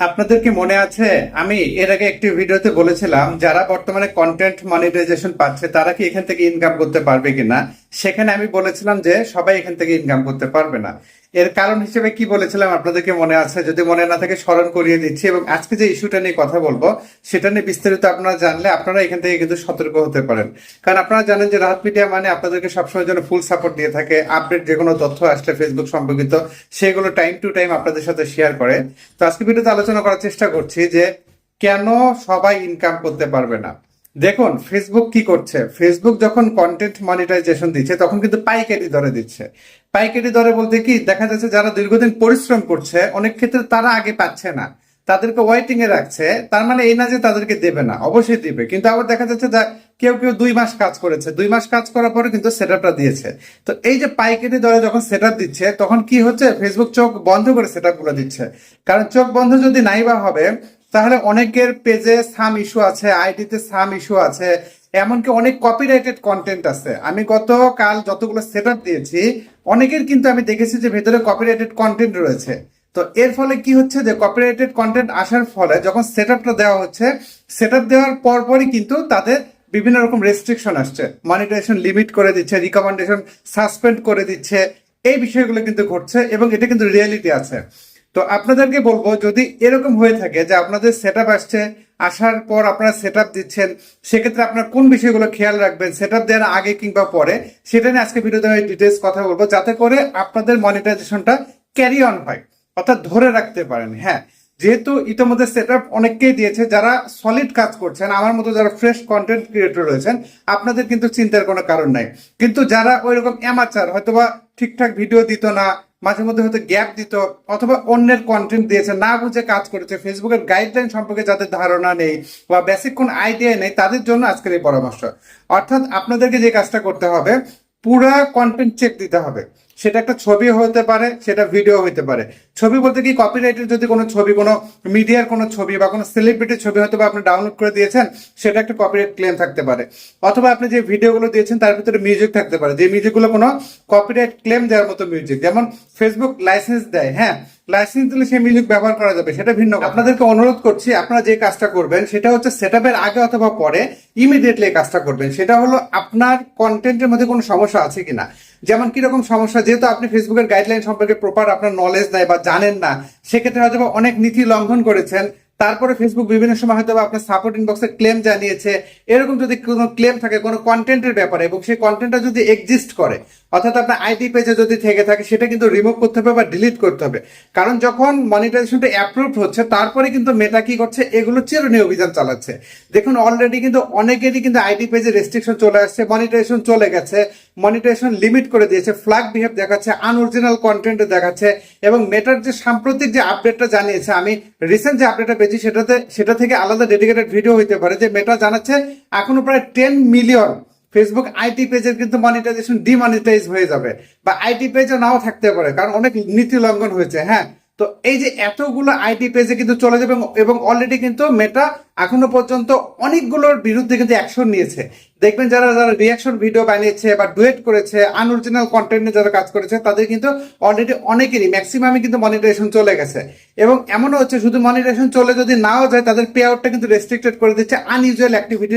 আপনাদের কি মনে আছে? আমি এর আগে একটি ভিডিওতে বলেছিলাম, যারা বর্তমানে কন্টেন্ট মনিটাইজেশন পাচ্ছে, তারা কি এখান থেকে ইনকাম করতে পারবে কিনা? সেখানে আমি বলেছিলাম যে সবাই এখান থেকে ইনকাম করতে পারবে না। এর কারণ হিসেবে কি বলেছিলাম আপনাদেরকে মনে আছে? যদি মনে না থাকে স্মরণ করিয়ে দিচ্ছি এবং আজকে যে ইস্যুটা নিয়ে কথা বলব, সেটা নিয়ে বিস্তারিত আপনারা জানলে আপনারা এখান থেকে কিন্তু সতর্ক হতে পারেন। কারণ আপনারা জানেন যে রাহাত মিডিয়া মানে আপনাদেরকে সবসময় জন্য ফুল সাপোর্ট দিয়ে থাকে আপডেট যে কোনো তথ্য আসলে ফেসবুক সম্পর্কিত, সেগুলো টাইম টু টাইম আপনাদের সাথে শেয়ার করে। তো আজকে ভিডিওতে আলোচনা করার চেষ্টা করছি যে কেন সবাই ইনকাম করতে পারবে না। দেখুন ফেসবুক কি করছে? ফেসবুক যখন কন্টেন্ট মনিটাইজেশন দিচ্ছে, তখন কিন্তু পাইকারি দরে দিচ্ছে। পাইকারি দরে বলতে কি, দেখা যাচ্ছে যারা দীর্ঘদিন পরিশ্রম করছে, অনেক ক্ষেত্রে তারা আগে পাচ্ছে না। তাদেরকে ওয়েটিং এ রাখছে, তার মানে এই না যে তাদেরকে দেবে না, অবশ্যই দিবে। কিন্তু আবার দেখা যাচ্ছে কেউ কেউ দুই মাস কাজ করেছে, দুই মাস কাজ করার পরে কিন্তু সেটআপটা দিয়েছে। তো এই যে পাইকারি দরে যখন সেটআপ দিচ্ছে, তখন কি হচ্ছে? ফেসবুক চোখ বন্ধ করে গুলো দিচ্ছে। কারণ চোখ বন্ধ যদি নাই বা হবে তাহলে অনেকের পেজে সাম ইস্যু আছে আইডিতে সাম ইস্যু আছে, এমনকি অনেক কপিরাইটেড কন্টেন্ট আছে। আমি গতকাল যতগুলো সেট দিয়েছি, অনেকের কিন্তু আমি দেখেছি যে ভেতরে কপিরাইটেড কন্টেন্ট রয়েছে। তো এর ফলে কি হচ্ছে যে কপিরাইটেড কন্টেন্ট আসার ফলে যখন সেট দেওয়া হচ্ছে সেট দেওয়ার পরপরই কিন্তু তাদের বিভিন্ন রকম রেস্ট্রিকশন আসছে। মনিটাইজেশন লিমিট করে দিচ্ছে রিকমেন্ডেশন সাসপেন্ড করে দিচ্ছে, এই বিষয়গুলো কিন্তু ঘটছে এবং এটা কিন্তু রিয়েলিটি আছে। তো আপনাদেরকে বলব, যদি এরকম হয়ে থাকে যে আপনাদের সেট আসছে, আসার পর আপনারা সেট দিচ্ছেন, সেক্ষেত্রে আপনার কোন বিষয়গুলো খেয়াল রাখবেন সেট দেওয়ার আগে কিংবা পরে, সেটা নিয়ে আজকে ভিডিওতে আমি ডিটেলস কথা বলব, যাতে করে আপনাদের মনিটাইজেশনটা ক্যারি অন হয়, অর্থাৎ ধরে রাখতে পারেন হ্যাঁ। যেহেতু ইতিমধ্যে সেট আপ অনেককেই দিয়েছে, যারা সলিড কাজ করছেন, আমার মতো যারা ফ্রেশ কন্টেন্ট ক্রিয়েটর রয়েছেন, আপনাদের কিন্তু চিন্তার কোনো কারণ নাই। কিন্তু যারা ওই রকম অ্যামাচার হয়তোবা ঠিকঠাক ভিডিও দিত না মাঝে মধ্যে হয়তো গ্যাপ দিত, অথবা অন্যের কন্টেন্ট দিয়েছে, না বুঝে কাজ করেছে ফেসবুকের গাইডলাইন সম্পর্কে যাদের ধারণা নেই বা বেসিক কোন আইডিয়া নেই, তাদের জন্য আজকের এই পরামর্শ। অর্থাৎ আপনাদেরকে যে কাজটা করতে হবে, পুরা কন্টেন্ট চেক দিতে হবে। সেটা একটা ছবি হতে পারে, সেটা ভিডিও হতে পারে। ছবি বলতে কি কপিরাইটের যদি কোনো ছবি, কোনো মিডিয়ার কোনো ছবি বা কোনো সেলিব্রিটির ছবি হয়তো বা আপনি ডাউনলোড করে দিয়েছেন, সেটা একটা কপিরাইট ক্লেম থাকতে পারে। অথবা আপনি যে ভিডিওগুলো দিয়েছেন, তার ভিতরে মিউজিক থাকতে পারে। যে মিউজিকগুলো কোনো কপিরাইট ক্লেম দেওয়ার মতো মিউজিক যেমন ফেসবুক লাইসেন্স দেয় হ্যাঁ? লাইসেন্স দিলে সেই মিউজিক ব্যবহার করা যাবে, সেটা ভিন্ন আপনাদেরকে অনুরোধ করছি, আপনারা যে কাজটা করবেন, সেটা হচ্ছে সেট আগে অথবা পরে ইমিডিয়েটলি কাজটা করবেন। সেটা হলো আপনার কন্টেন্টের মধ্যে কোনো সমস্যা আছে কিনা। যেমন কীরকম সমস্যা, যেহেতু আপনি ফেসবুকের গাইডলাইন সম্পর্কে প্রপার আপনার নলেজ নাই বা জানেন না, সেক্ষেত্রে হয়তো অনেক নীতি লঙ্ঘন করেছেন তারপরে ফেসবুক বিভিন্ন সময় হয়তো আপনার সাপোর্ট ইনবক্সে ক্লেম জানিয়েছে। এরকম যদি কোনো ক্লেম থাকে, কোনো কন্টেন্টের ব্যাপারে, এবং সেই কন্টেন্টটা যদি এক্সিস্ট করে, অর্থাৎ আপনার আইডি পেজে যদি থেকে থাকে, সেটা কিন্তু রিমুভ করতে হবে বা ডিলিট করতে হবে। কারণ যখন মনিটাইজেশনটা অ্যাপ্রুভ হচ্ছে, তারপরে কিন্তু মেটা কি করছে? এগুলো চিরুনি অভিযান চালাচ্ছে। দেখুন অলরেডি কিন্তু অনেকেরই কিন্তু আইডি পেজে রেস্ট্রিকশন চলে আসছে মনিটাইজেশন চলে গেছে। মনিটাইজেশন লিমিট করে দিয়েছে ফ্ল্যাগ বিহেভ দেখাচ্ছে আনঅরিজিনাল কন্টেন্ট দেখাচ্ছে, এবং মেটার যে সাম্প্রতিক যে আপডেটটা জানিয়েছে, আমি রিসেন্ট যে আপডেটটা পেয়েছি, সেটাতে, সেটা থেকে আলাদা ডেডিকেটেড ভিডিও হইতে পারে, যে মেটা জানাচ্ছে, এখনও প্রায় টেন মিলিয়ন ফেসবুক আইটি পেজের কিন্তু মনিটাইজেশন ডিমনিটাইজ হয়ে যাবে, বা আইটি পেজও নাও থাকতে পারে, কারণ অনেক নীতি লঙ্ঘন হয়েছে হ্যাঁ। তো এই যে এতগুলো আইটি পেজে কিন্তু চলে যাবে এবং- অলরেডি কিন্তু মেটা এখনও পর্যন্ত অনেকগুলোর বিরুদ্ধে কিন্তু অ্যাকশন নিয়েছে। দেখবেন যারা যারা রিয়াকশন ভিডিও বানিয়েছে বা ডুয়েট করেছে আনঅরিজিনাল কন্টেন্টে যারা কাজ করেছে, তাদের কিন্তু অলরেডি অনেকেরই ম্যাক্সিমামই কিন্তু মনিটাইজেশন চলে গেছে। এবং এমনও হচ্ছে, শুধু মনিটাইজেশন চলে যদি নাও যায়, তাদের পে আউটটা কিন্তু রেস্ট্রিক্টেড করে দিচ্ছে আনইউজুয়াল অ্যাক্টিভিটি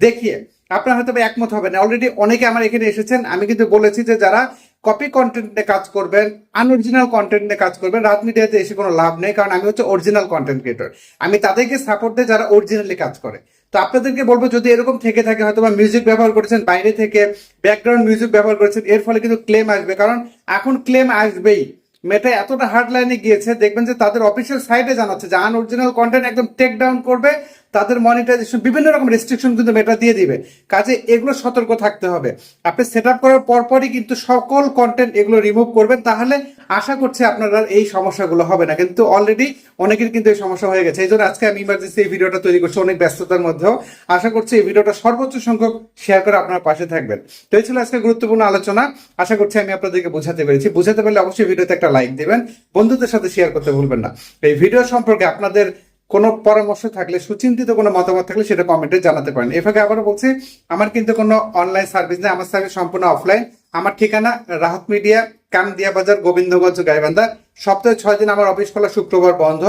দেখিয়ে। আপনারা হয়তো একমত হবেন অলরেডি অনেকে আমার এখানে এসেছেন। আমি কিন্তু বলেছি যে যারা কপি কন্টেন্ট নিয়ে কাজ করবেন আনঅরিজিনাল কন্টেন্ট নিয়ে কাজ করবেন রাত মিডিয়াতে এসে কোনো লাভ নেই, কারণ আমি হচ্ছে অরিজিনাল কন্টেন্ট ক্রিয়েটর আমি তাদেরকে সাপোর্ট দিই যারা অরিজিনালি কাজ করে। তো আপনাদেরকে বলব, যদি এরকম থেকে থাকে, হয়তো বা মিউজিক ব্যবহার করেছেন, বাইরে থেকে ব্যাকগ্রাউন্ড মিউজিক ব্যবহার করেছেন, এর ফলে কিন্তু ক্লেম আসবে। কারণ এখন ক্লেম আসবেই। মেটা এতটা হার্ড লাইনে গিয়েছে, দেখবেন যে তাদের অফিসিয়াল সাইটে জানাচ্ছে যে আনঅরিজিনাল কন্টেন্ট একদম টেক ডাউন করবে তাদের মনিটাইজেশন বিভিন্ন রকম রেস্ট্রিকশন কিন্তু মেটা দিয়ে দিবে। কাজে এগুলো সতর্ক থাকতে হবে। আপনি সেট আপ করার পরপরই কিন্তু সকল কন্টেন্ট এগুলো রিমুভ করবেন, তাহলে আশা করছি আপনার এই সমস্যাগুলো হবে না। কিন্তু অলরেডি অনেকের কিন্তু এই সমস্যা হয়ে গেছে। এই জন্য আজকে আমি ইমার্জেন্সি এই ভিডিওটা তৈরি করছি অনেক ব্যস্ততার মধ্যেও। আশা করছি এই ভিডিওটা সর্বোচ্চ সংখ্যক শেয়ার করে আপনার পাশে থাকবেন। তো এই ছিল আজকে গুরুত্বপূর্ণ আলোচনা। আশা করছি আমি আপনাদেরকে বোঝাতে পেরেছি। বোঝাতে পারলে অবশ্যই ভিডিওতে একটা লাইক দেবেন। বন্ধুদের সাথে শেয়ার করতে ভুলবেন না। এই ভিডিও সম্পর্কে আপনাদের কোনো পরামর্শ থাকলে, সুচিন্তিত কোনো মতামত থাকলে সেটা কমেন্টে জানাতে পারেন। এ ফাঁকে আবারও বলছি, আমার কিন্তু কোনো অনলাইন সার্ভিস নেই, আমার সার্ভিস সম্পূর্ণ অফলাইন আমার ঠিকানা রাহাত মিডিয়া কামদিয়া বাজার, গোবিন্দগঞ্জ, গাইবান্ধা। সপ্তাহে ছয় দিন আমার অফিস খোলা, শুক্রবার বন্ধ।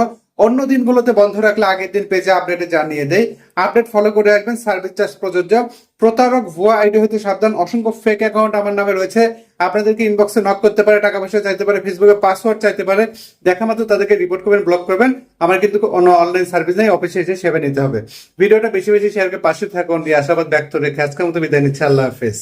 অন্য দিনগুলোতে বন্ধ রাখলে আগের দিন পেজে আপডেটে জানিয়ে দেয় আপডেট ফলো করে রাখবেন সার্ভিস চার্জ প্রযোজ্য। প্রতারক ভুয়া আইডি হতে সাবধান। অসংখ্য ফেক অ্যাকাউন্ট আমার নামে রয়েছে। আপনাদেরকে ইনবক্সে নক করতে পারে, টাকা পয়সা চাইতে পারে ফেসবুকে পাসওয়ার্ড চাইতে পারে, দেখা মাত্র তাদেরকে রিপোর্ট করবেন ব্লক করবেন। আমার কিন্তু কোনো অনলাইন সার্ভিস নেই অফিসে এসে সেবা নিতে হবে। ভিডিওটা বেশি বেশি শেয়ারকে পাশে থাকুন আশাবাদ ব্যক্ত রেখে আজকের মতো বিদায় নিচ্ছে, আল্লাহ হাফেজ।